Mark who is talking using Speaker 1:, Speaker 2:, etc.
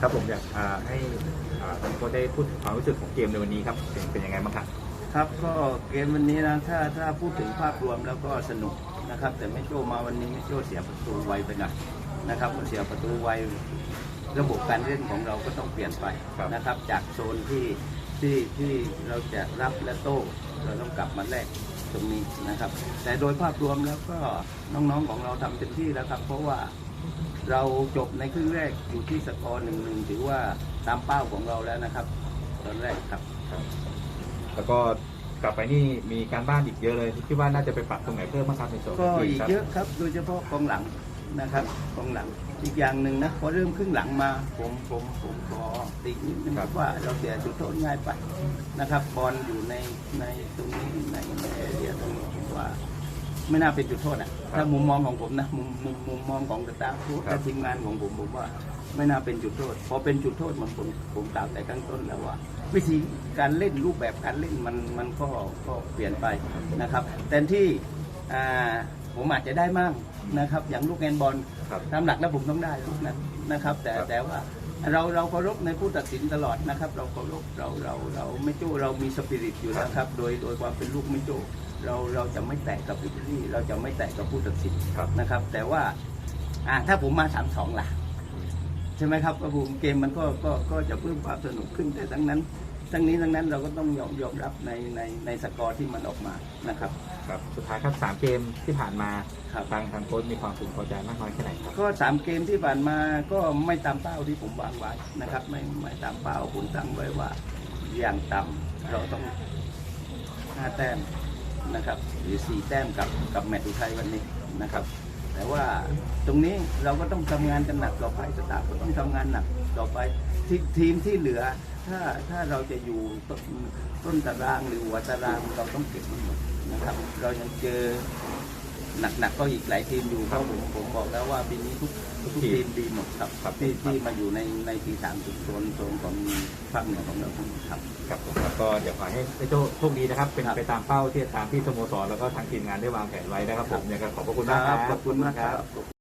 Speaker 1: ครับผมอยากอ่าให้อ่าท่านโค้ชได้พูดถึงความรู้สึกของเกมในวันนี้ครับเป็นเป็นยังไงบ้างครับ
Speaker 2: ครับก็เกมวันนี้นะถ้าถ้าพูดถึงภาพรวมแล้วก็สนุกนะครับ แต่ไม่โจ้มาวันนี้ไม่โจ้เสียประตูไวไปหน่อยนะครับเสียประตูไวระบบการเล่นของเราก็ต้องเปลี่ยนไป
Speaker 1: ครับ
Speaker 2: นะครับ จากโซนที่ที่ที่เราจะรับและโต้เราต้องกลับมาแลกตรงนี้นะครับ แต่โดยภาพรวมแล้วก็น้องๆของเราทำเต็มที่แล้วครับ เพราะว่า เราจบในครึ่งแรกอยู่ที่สกอร์หนึ่งหนึ่งถือว่าตามเป้าของเราแล้วนะครับ ตอนแรกครับ
Speaker 1: แล้วก็กลับไปนี่มีการบ้านอีกเยอะเลยคิดว่าน่าจะไปปรับตรงไหนเพิ่มบ้างครับในส่วนข
Speaker 2: ก็
Speaker 1: งทีม
Speaker 2: อีก
Speaker 1: ครับ
Speaker 2: เยอะครับ โดยเฉพาะกองหลังนะครับกองหลังอีกอย่างหนึ่งนะพอเริ่มครึ่งหลังมาผมผมผมขอตินิดนึงครับว่าเราเสียจุดโทษง่ายไปนะครับบอลอยู่ในในตรงนี้ในในแอเรียตรงนี้ผมว่า ไม่น่าเป็นจุดโทษอะถ้ามุมมองของผมนะมุมมุมมุมมองของตาผู้และทีมงานของผมผมว่า ไม่น่าเป็นจุดโทษพอเป็นจุดโทษมันผมผมกล่าวแต่ข้างต้นแล้วว่า วิธีการเล่นรูปแบบการเล่นมันมันก็ก็เปลี่ยนไปนะครับแต่ที่อ่าผมอาจจะได้มั่งนะครับ อย่างลูกแอนบอล
Speaker 1: ครับ
Speaker 2: ตามหลักแล้วผมต้องได้ลูกนั้นนะครับ แต่
Speaker 1: ครับ
Speaker 2: แต่ว่าเราเราเคารพในผู้ตัดสินตลอดนะครับ เราเคารพเราเราเราไม่โจ้เรามีสปิริตอยู่แล้วครับ โดยโดยความเป็นลูกไม่โจ้เราเราจะไม่แตกกับพิธีเราจะไม่แตกกับผู้ตัดสิน
Speaker 1: ครับ
Speaker 2: นะครับ แต่ว่าอ่าถ้าผมมาสามสองล่ะ ใช่ไหมครับก็ผมเกมมันก็ก็ก็จะเพิ่มความสนุกขึ้นแต่ทั้งนั้น ทั้งนี้ทั้งนั้นเราก็ต้องยอมยอมรับในในในสกอร์ที่มันออกมานะครับ
Speaker 1: ครับสุดท้ายครับสามเกมที่ผ่านมา
Speaker 2: ครับ
Speaker 1: ทางทางโค้ชมีความพึงพอใจมากน้อยแค่ไหนครับ
Speaker 2: ก็สามเกมที่ผ่านมาก็ไม่ตามเป้าที่ผมวางไว้นะครับ ไม่ไม่ตามเป้าผมตั้งไว้ว่าอย่างต่ำเราต้องห้าแต้ม นะครับหรือสีแต้มกับกับแมตช์อุทัยวันนี้นะครับ แต่ว่าตรงนี้เราก็ต้องทำงานกันหนักต่อไปสตาฟก็ต้องทำงานหนักต่อไปทีทีมที่เหลือ ถ้าถ้าเราจะอยู่ต้นต้นตารางหรือหัวตารางเราต้องเก็บมันหมดนะครับ เรายังเจอ หนักๆก็อีกหลายทีมอยู่เพราะผมผมบอกแล้วว่าปีนี้ทุกทุกทีมดีหมดครับ
Speaker 1: ครับ
Speaker 2: ที่ที่มาอยู่ในในทีสามสุดโซนโซนของภาคเหนือของเราทั้งหมดครับ
Speaker 1: ครับผมแล้วก็เดี๋ยวขอให้ไอ้โจโชคดีนะครับ เป็น
Speaker 2: ครับ
Speaker 1: ไปตามเป้าที่ตามที่สโมสรแล้วก็ทางทีมงานได้วางแผนไว้นะครับผมยังไงขอบพระคุณมากครับ
Speaker 2: ขอบคุณมากครับ